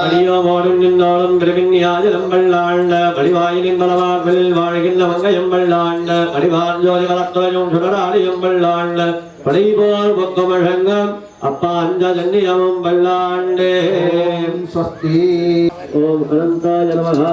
அடியோமோடும் நின்றோடும் திருவின்யாஜலம் வல்லாண்ட வடிவாயிலின் பலவார்களில் வாழ்கின்ற மங்கையம் வல்லாண்ட வடிவார் ஜோதி வளர்த்தோயும் சுடராடியும் வல்லாண்ட வழிபோல் பொக்கமழங்கம் அப்பா ஓம் அனந்தாய நமகா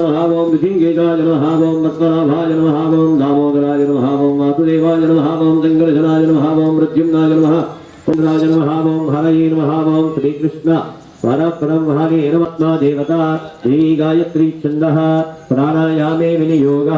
ఓం విధింగేజాయ నమ ఓం పద్మనాభాయ నమ ఓం దామోదరాయ నమ ఓం వాసుదేవాయ నమ ఓం సంకర్షణాయ నమ ఓం మృత్యుమ్నాయ నమ పుంద్రాయ నమ ఓం హరయే నమ ఓం శ్రీకృష్ణ పరబ్రహ్మణే నమత్మా దేవత శ్రీ గాయత్రీ ఛంద ప్రాణాయామే వినియోగ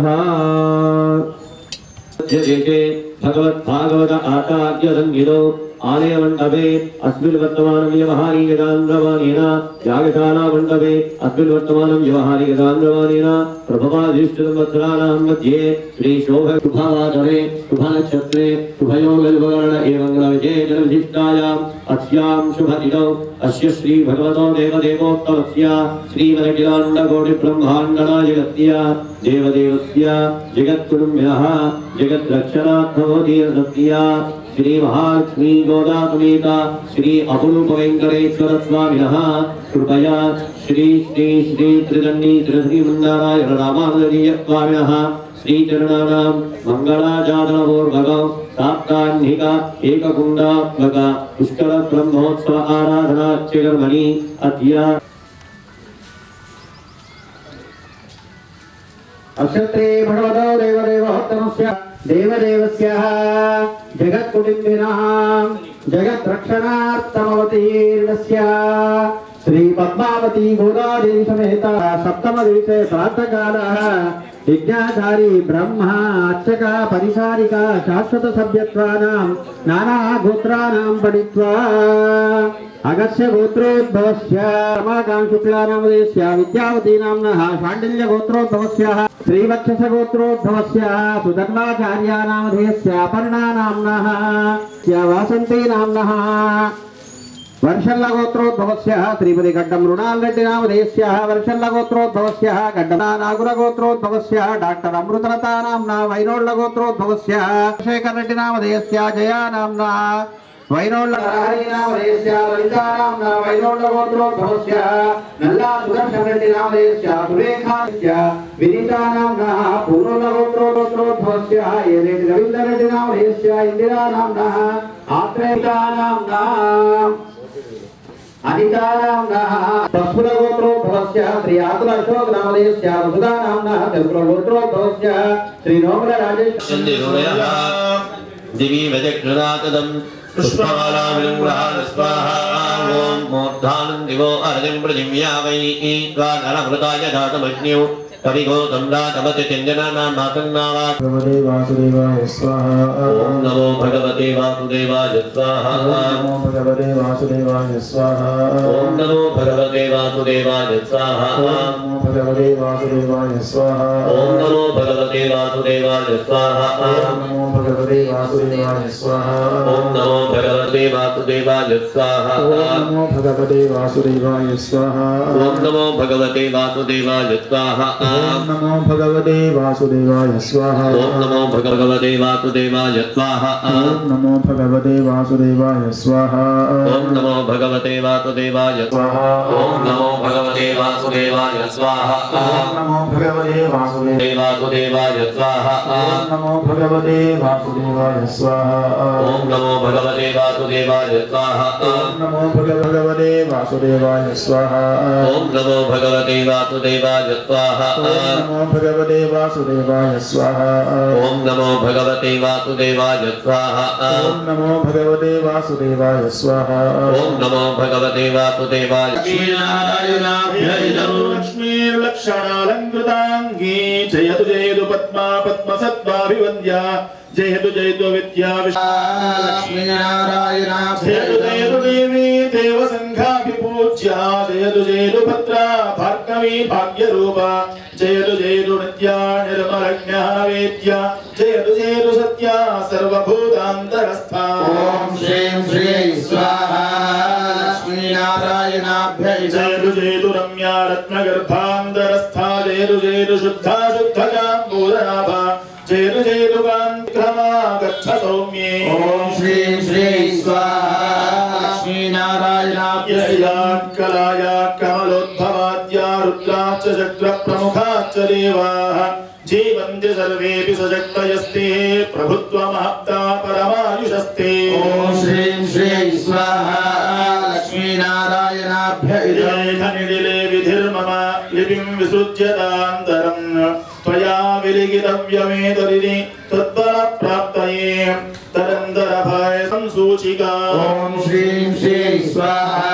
భగవద్భాగవత ఆచార్య సంగీతం ఆలయమండపే అస్మిన్ వర్తమానం వ్యవహారీ గదాంగవాణేన యాగశాలా మండపే అస్మిన్ వర్తమానం వ్యవహారీ గదాంగవాణేన ప్రభవాధిష్ఠితం వస్త్రాణాం మధ్యే శ్రీ శోభ శుభావాచరే శుభనక్షత్రే శుభయోగవివరణ ఏవం విజయజనవిశిష్టాయాం అస్యాం శుభ ఇదౌ అస్య శ్రీ భగవతో దేవదేవోత్తమస్య శ్రీమదఖిలాండకోటి బ్రహ్మాండనా జగత్య దేవదేవస్య జగత్కుటుంబినః జగద్రక్షణార్థమోదీయ సత్య श्री महाश्री महान् श्री गोदापुनीता श्री अकुलुपवेङ्कटेश्वर स्वामिनः कृपया श्री श्री श्री त्रिदण्डी त्रिधीमन्नारायण रामानुजनीय स्वामिनः श्रीचरणानां मङ्गलाचारणपूर्वकं साप्ताह्निक एककुण्डात्मक पुष्करब्रह्मोत्सव आराधनाच्यकर्मणि अद्य अक्षत्रे भगवतो देवदेव तमस्य దేవదేవస్యః జగత్కుటుంబినः జగద్రక్షణార్థమవతీర్ణస్య. శ్రీ పద్మావతి గోదాదేవి సమేత సప్తమ దేశే ప్రాతకాల. యజ్ఞాధారి బ్రహ్మ అర్చక పరిసారిక శాశ్వత సభ్యత్వానాం నానా గోత్రానాం పడిత్వా అగస్య గోత్రోద్భవస్య రమాకాం శుక్లానాం ఉదయస్య విద్యావతీ నామ్నః శాండిల్య గోత్రోద్భవస్య శ్రీవత్సస గోత్రోద్భవస్య సుధర్మాచార్యానామధేయస్య అపర్ణా నామ్నః వాసంతీ నామ్నః వర్షల్లగోత్రోద్భవస్య త్రిపది గడ్డం మృణాల్రెడ్డి నామధేయ వర్షల్లగోత్రోద్భవస్య గడ్డం నాగురగోత్రోద్భవస్య డాక్టర్ అమృతలతా నామ్న వైనోళ్ళగోత్రోద్భవస్య శేఖర్ రెడ్డి నామధేయ జయా నామ్న వైనోళ్ళగోత్రోద్భవస్య నల్లా సుదర్శన రెడ్డి ఇందిరా అనితానాంనః పశుల గోత్రో భవస్య శ్రీయాతుల అశోక్ నామదేస్య వసుధా నాంనః తెలుగుల గోత్రో భవస్య శ్రీ दिवो अर्धिं पृथिव्या वै त्वानरमृताय जातमज्ञौ कविगोतं रातमति चिञ्जनानां मातन्नावा भगवते वासुदेवाय स्वाहा ॐ नमो भगवते वासुदेवाय स्वाहा नमो भगवते वासुदेवाय स्वाहा ॐ नमो भगवते वासुदेवाय स्वाहा नमो भगवते वासुदेवाय स्वाहा ओम नमो भगवते वासुदेवाय स्वाहा ओम नमो भगवते वासुदेवाय स्वाहा ओम नमो भगवते वासुदेवाय स्वाहा ओम नमो भगवते वासुदेवाय स्वाहा ओम नमो भगवते वासुदेवाय स्वाहा ओम नमो भगवते वासुदेवाय स्वाहा ओम नमो भगवते वासुदेवाय स्वाहा ओम नमो भगवते वासुदेवाय स्वाहा ओम नमो भगवते वासुदेवाय स्वाहा ओम नमो भगवते वासुदेवाय स्वाहा स्वाहा। नमो भगवते वासुदेवाय। वासुदेवाय स्वाहा। नमो भगवते वासुदेवाय स्वाहा। ओम नमो भगवते वासुदेवाय स्वाहा। नमो भगवते वासुदेवाय स्वाहा। ओम नमो भगवते वासुदेवाय स्वाहा। नमो भगवते वासुदेवाय स्वाहा। ओम नमो भगवते वासुदेवाय स्वाहा। ओम नमो भगवते वासुदेवाय स्वाहा। ओम नमो भगवते वासुदेवाय। श्रीनारायणाभ्यय लक्ष्मी निर्लक्षणालङ्कृताङ्गी। जयतु जयतु पद्मा पद्मसत्त्वाभिवन्द्या जयतु जयतु विद्या जयतु जयतु देवी देवसङ्घाभिपूज्या। जयतु जयतु भद्रा भार्गवी भाग्यरूपा। जयतु जयतु नित्या निर्मलज्ञः वेद्या जयतु जयतु सत्या सर्वभूतान्तरस्था। ॐ श्रीं श्रीं स्वाहा लक्ष्मीनारायणाभ्यै। जयतु जयतु रम्या रत्नगर्भा। చేరు చేరు శుద్ధ శుద్ధజాంబూదనాభ చేరు చేరు కాంతిక్రమాగచ్చ సౌమ్యే. ఓం శ్రీ శ్రీ స్వాహాలక్ష్మీనారాయణాభ్యయాత్కలాయ కమలోద్భవాద్యా రుద్రాచ్చ చక్ర ప్రముఖాచ్చ దేవాః. జీవంతి సర్వేపి సజక్తయస్తి ప్రభుత్వ మహత్తా ఓం శ్రీం శ్రీ స్వాహ లక్ష్మీనారాయణాభ్య विसृज्यतान्तरं त्वया विलिखितव्यमेतदिनि तद्बलप्राप्तये तदन्तरभयसं ॐ श्रीं श्रीं स्वाहा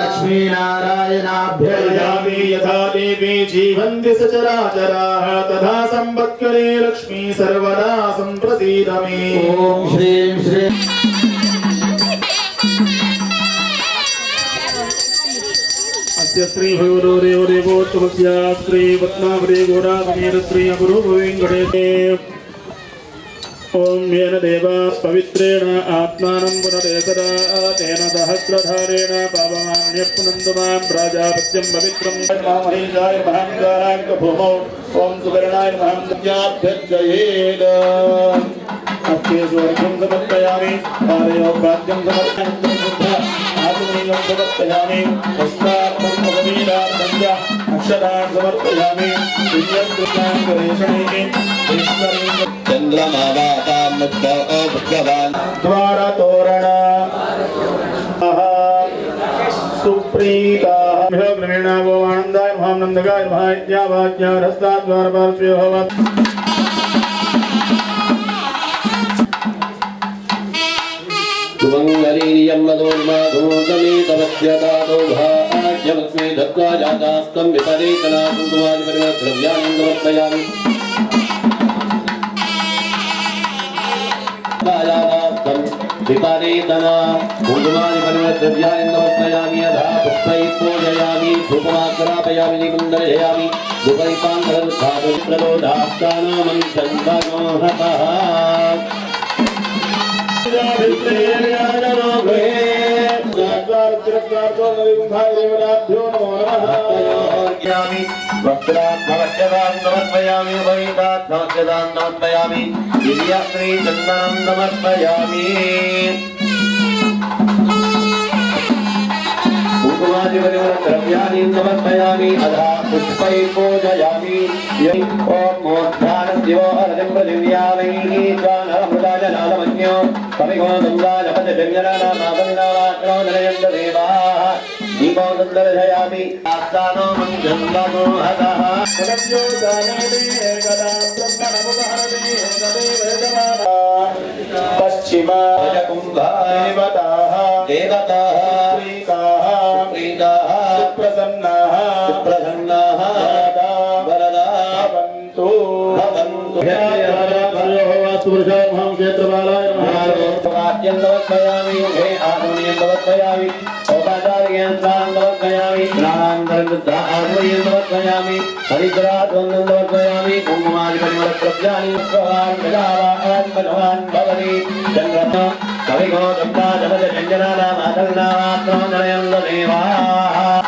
लक्ष्मीनारायणाभ्ययामि यथा देवी जीवन्ति सचराचराः तथा सम्पत्करे लक्ष्मी सर्वदा सम्प्रसीद मे ॐ श्रीं श्रीं श्री हरे हरे वो तुलसिया, श्री पद्मावरे गोरा वीर श्री गुरु गोविंद ओम येन देवा पवित्रेण, आत्मानं पुनरेतदा तेन सहस्रधारेण पापमान्यपुनन्दमां प्राजापत्यं पवित्रं। महेशाय महाङ्गाङ्गभूमौ ॐ सुवर्णाय महाङ्गाभ्यर्जयेत् हस्तेश्वर्घं समर्पयामि पादयो प्राज्ञं समर्पयामि समर्पयामि हस्तार्थं भगवीरार्थं च अक्षरान् समर्पयामि पुण्यकृष्णां गणेशैः चन्द्रमावातां मुद्गो भगवान् द्वारतोरणा सुप्रीताः गृहीणावो आनन्दाय महानन्दगाय महाज्ञा वाज्ञा रस्ताद्वारपार्श्वे भवत् सुमङ्गलीयम्मदोर्माघोषमेतवस्यतादोभाग्यलक्ष्मी दत्त्वा जातास्तं विपरीतना कुङ्कुमादि परिवर्तव्यानि समर्पयामि विपरीतना कुङ्कुमादि परिवर्तव्यानि समर्पयामि यथा पुष्पैः पूजयामि धूपमाक्रापयामि निकुन्दर्शयामि धूपैपान्तरधातुप्रबोधास्तानामन्तन्वनोहतः वस्त्रात्मवच्यदान्नमर्पयामि वैदात्मवच्यदान्नमर्पयामि दिव्याश्रीचन्दनं समर्पयामि कुमारिवरिवर द्रव्याणि समर्पयामि अधा पुष्पै पूजयामि ॐ मोद्धार दिवो हरदिं पृथिव्यावैः स्वानरमृताय नादमन्यो कविगो गङ्गाजपद जङ्गनामापदिनावाक्रो नरयन्त देवाः दीपो दन्दर्शयामि आस्तानो मञ्जन्दनो हतः पुनर्यो दानादे कदा ब्रह्मणमुपहरदे सदैव यजमानः पश्चिमा कुम्भाः देवताः देवताः सुवृषाभं क्षेत्रपालाय नमः हे आत्मनियं तवत्पयामि औपाचार्यं त्वां तवत्पयामि नानान्तरविद्धा आत्मनियं तवत्पयामि हरिद्राद्वन्द्वं तवत्पयामि कुङ्कुमादिपरिमलप्रज्ञानि भवान् गजावान् भगवान् भवति चन्द्रः कविगो दत्ता जपज जञ्जनानामातर्णात्मनयं देवाः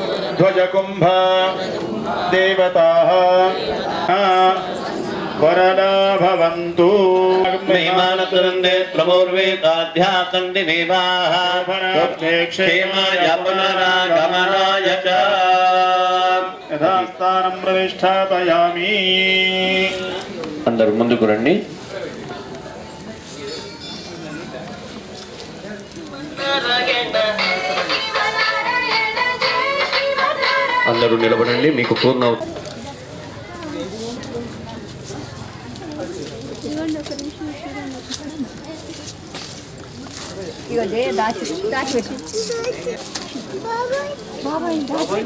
ध्वजकुम्भ देवताः वरदा भवन्तु मेमानतुरन्दे प्रमोर्वेदाध्यासन्दिनेवाः क्षेमाय पुनरागमनाय च యథాస్థానం ప్రతిష్టాపయామి అందరు ముందుకు రండి అందరూ నిలబడండి మీకు పూర్ణ దాచి దాచి పెట్టి బాబాయ్ బాబాయ్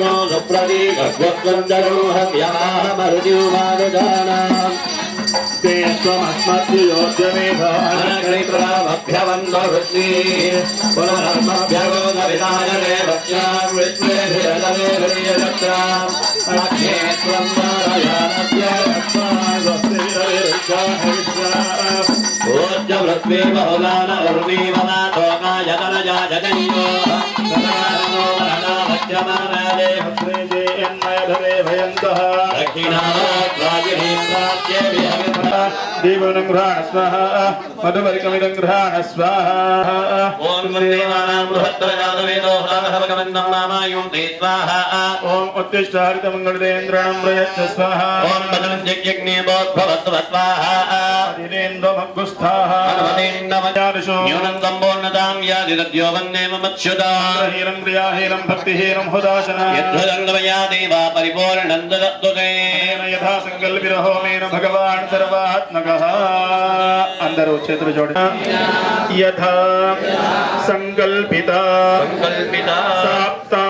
नो सुप्रदीगद्वत्वन्दरोहव्यमाहमरुद्युमानुजानाम् ते त्वमस्मद्योद्यमे भवानगणिप्रभाभ्यवन्दवृत्ति पुनरर्मभ्यगो न विदायने भक्त्यां विद्वेभिरदने विजयचक्राम् रक्षे त्वं नारायणस्य रक्षां स्वस्ति रविरुद्धा हविष्याम् तस्मे बहुलान उर्वी वना तोका यदरजा जगन्यो तदारो वरदा वज्रमानादे भस्मे सर्वे भयन्तः दीवनं गृहाण स्वाहा मधुपरिकमिदं गृहाण स्वाहा ॐ मन्देवानां बृहत्तरजातवेदोहराहवकमन्नं नामायुं ते स्वाहा ॐ उत्तिष्ठ हरितमङ्गलदेन्द्राणं प्रयच्छ स्वाहा ॐ मदनं यज्ञे बोद्धवत्व स्वाहा धीरेन्द्रमग्गुस्थाः भगवतीन्द्रमजारुषो न्यूनं सम्पूर्णतां यादिरद्यो वन्ने ममत्स्युता हीरं क्रियाहीरं भक्तिहीरं हुदाशना यद्धुदङ्गमया देवाप పరిపూర్ణం దదత్తుతే యథా సంకల్పిరహోమేన భగవాన్ సర్వాత్మకః. అందరూ చేతులు జోడి. యథా సంకల్పిత. సంకల్పిత. సాప్తాన్నిక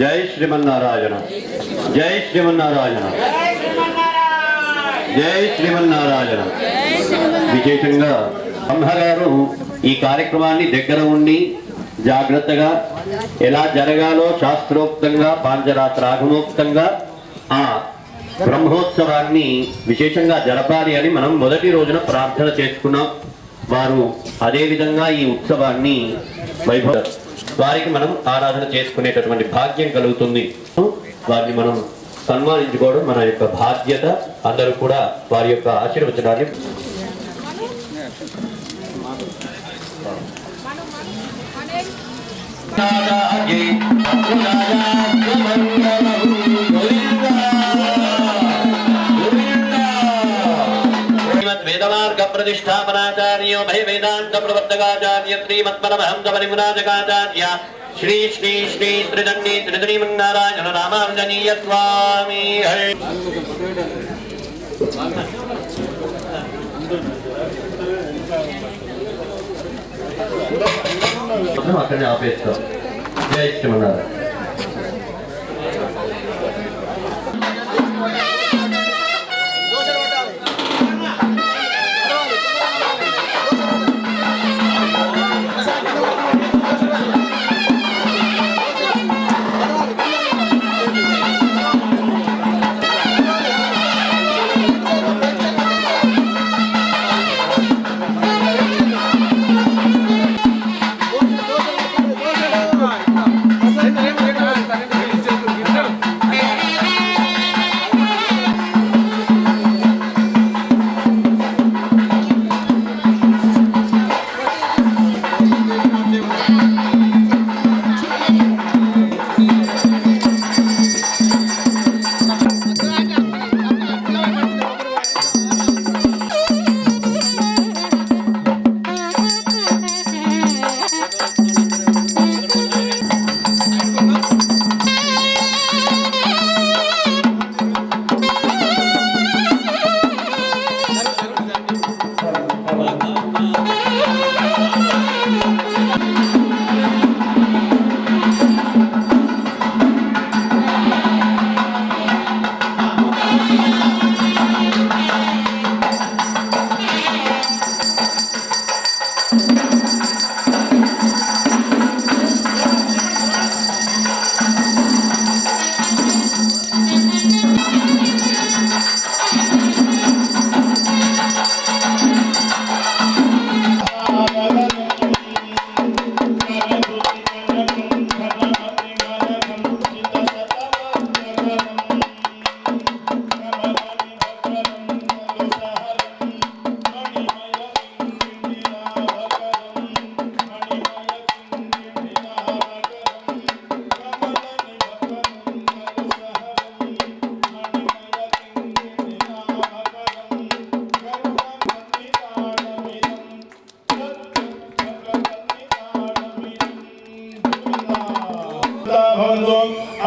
జై శ్రీమన్నారాయణ. జై శ్రీమన్నారాయణ. జై శ్రీమన్నారాయణ. విశేషంగా బ్రహ్మగారు ఈ కార్యక్రమాన్ని దగ్గర ఉండి జాగ్రత్తగా ఎలా జరగాలో శాస్త్రోక్తంగా పాంచరాత్ర ఆ బ్రహ్మోత్సవాన్ని విశేషంగా జరపాలి అని మనం మొదటి రోజున ప్రార్థన చేసుకున్నాం. వారు అదే విధంగా ఈ ఉత్సవాన్ని వైభవ వారికి మనం ఆరాధన చేసుకునేటటువంటి భాగ్యం కలుగుతుంది. వారిని మనం సన్మానించుకోవడం మన యొక్క బాధ్యత. అందరూ కూడా వారి యొక్క ఆశీర్వచనాన్ని వేదమార్గ భయ వేదాంత ప్రవర్తకాచార్య శ్రీమత్పరమహంస పరిమురాజకాచార్య శ్రీ శ్రీ శ్రీ త్రిదండి త్రిశ్రీమన్నారాయణ రామాంజనీయ స్వామి హరే అక్కడనే ఆపేస్తాం జై శ్రీమన్నారాయణ.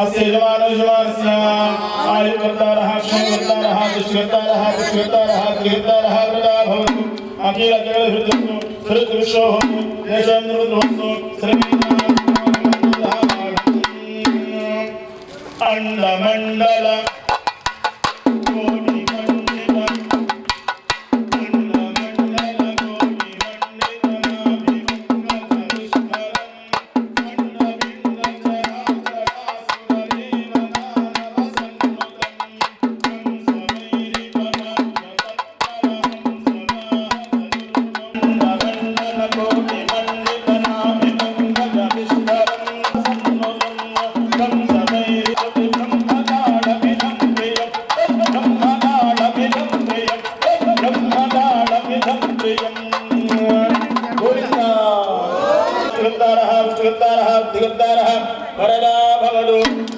अस्य यजमान यजमानस्य आयुकर्तारः क्षयकर्तारः दुष्कर्तारः दुष्कर्तारः त्रिकर्तारः वृदा भवन्तु अखिल जगदहृदयस्तु सृजविश्वो भवतु देशं निर्वृतमस्तु अण्डमण्डल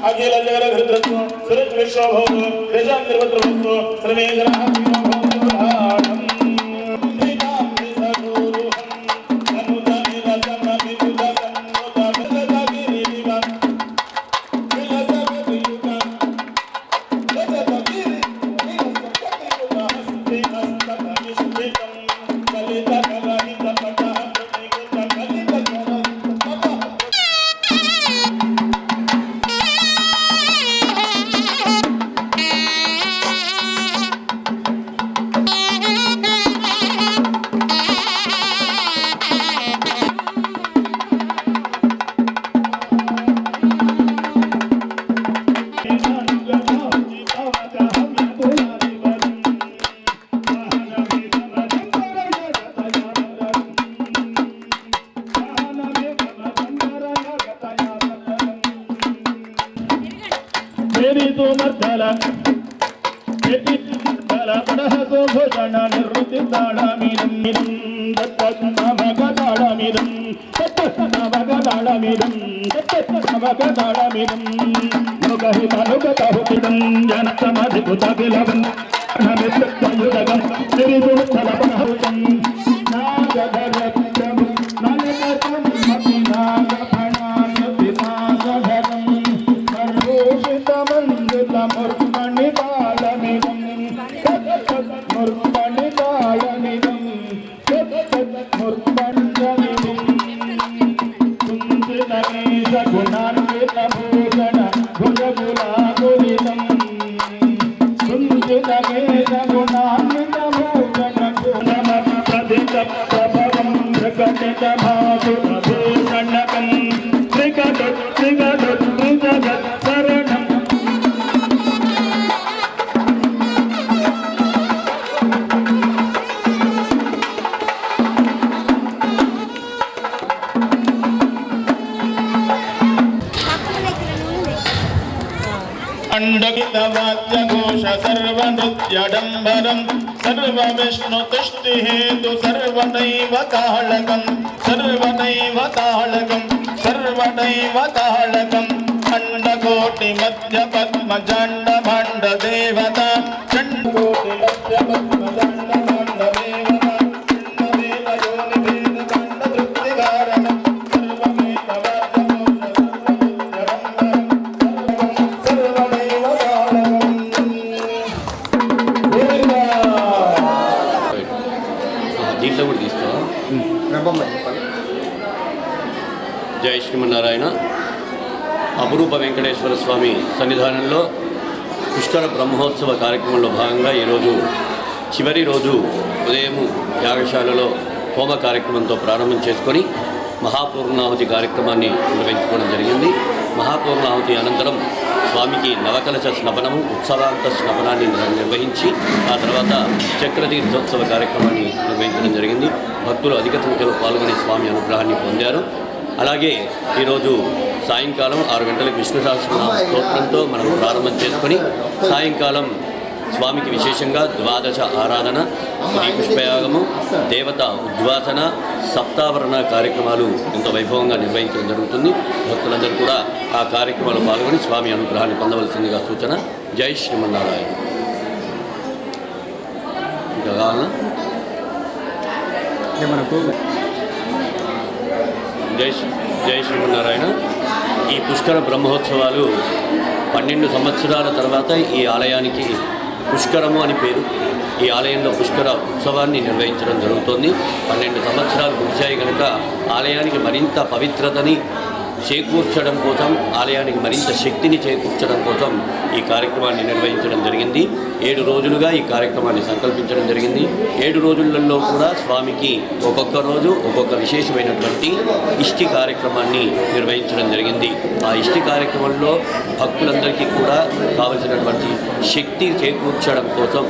అఖిల జగద్భృతు సురజ్ విశ్వభూతు దేశం నిర్వృతు సర్వే జనాః amor दिगंबरम सर्व विष्णु तुष्टि हेतु सर्व नैव तालकम सर्वदैव कालकम तालकम सर्व सर्वदैव तालकम खंड कोटि मध्य पद्म जंड भंड देवता खंड कोटि मध्य पद्म जंड జై అపురూప వెంకటేశ్వర స్వామి సన్నిధానంలో పుష్కర బ్రహ్మోత్సవ కార్యక్రమంలో భాగంగా ఈరోజు చివరి రోజు ఉదయం యాగశాలలో హోమ కార్యక్రమంతో ప్రారంభం చేసుకొని మహాపూర్ణాహుతి కార్యక్రమాన్ని నిర్వహించుకోవడం జరిగింది. మహాపూర్ణాహుతి అనంతరం స్వామికి నవకలశ స్నపనము ఉత్సవాంత స్నపనాన్ని నిర్వహించి ఆ తర్వాత చక్రతీర్థోత్సవ కార్యక్రమాన్ని నిర్వహించడం జరిగింది. భక్తులు అధిక సంఖ్యలో పాల్గొని స్వామి అనుగ్రహాన్ని పొందారు. అలాగే ఈరోజు సాయంకాలం ఆరు గంటలకు విష్ణు సహస్రనామ స్తోత్రంతో మనం ప్రారంభం చేసుకొని సాయంకాలం స్వామికి విశేషంగా ద్వాదశ ఆరాధన శ్రీపుష్పయాగము దేవత ఉద్వాసన సప్తావరణ కార్యక్రమాలు ఇంత వైభవంగా నిర్వహించడం జరుగుతుంది. భక్తులందరూ కూడా ఆ కార్యక్రమాలు పాల్గొని స్వామి అనుగ్రహాన్ని పొందవలసిందిగా సూచన. జై శ్రీమన్నారాయణ. ఇంకా కావాలనా? జై శ్రీ- జై శ్రీమన్నారాయణ. ఈ పుష్కర బ్రహ్మోత్సవాలు పన్నెండు సంవత్సరాల తర్వాత ఈ ఆలయానికి పుష్కరము అని పేరు. ఈ ఆలయంలో పుష్కర ఉత్సవాన్ని నిర్వహించడం జరుగుతోంది. పన్నెండు సంవత్సరాలు ముగిశాయి కనుక ఆలయానికి మరింత పవిత్రతని చేకూర్చడం కోసం ఆలయానికి మరింత శక్తిని చేకూర్చడం కోసం ఈ కార్యక్రమాన్ని నిర్వహించడం జరిగింది. ఏడు రోజులుగా ఈ కార్యక్రమాన్ని సంకల్పించడం జరిగింది. ఏడు రోజులలో కూడా స్వామికి ఒక్కొక్క రోజు ఒక్కొక్క విశేషమైనటువంటి ఇష్టి కార్యక్రమాన్ని నిర్వహించడం జరిగింది. ఆ ఇష్టి కార్యక్రమంలో భక్తులందరికీ కూడా కావలసినటువంటి శక్తి చేకూర్చడం కోసం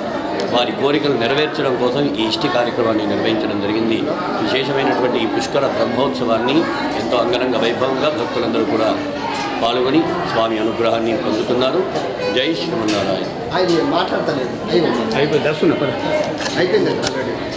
వారి కోరికలు నెరవేర్చడం కోసం ఈ ఇష్టి కార్యక్రమాన్ని నిర్వహించడం జరిగింది. విశేషమైనటువంటి ఈ పుష్కర బ్రహ్మోత్సవాన్ని ఎంతో అంగరంగ వైభవంగా భక్తులందరూ కూడా పాల్గొని స్వామి అనుగ్రహాన్ని పొందుతున్నారు. జై శ్రీమన్నారాయణ. మాట్లాడతలేదు. అయిపోయింది. దర్శనం. అయిపోయింది.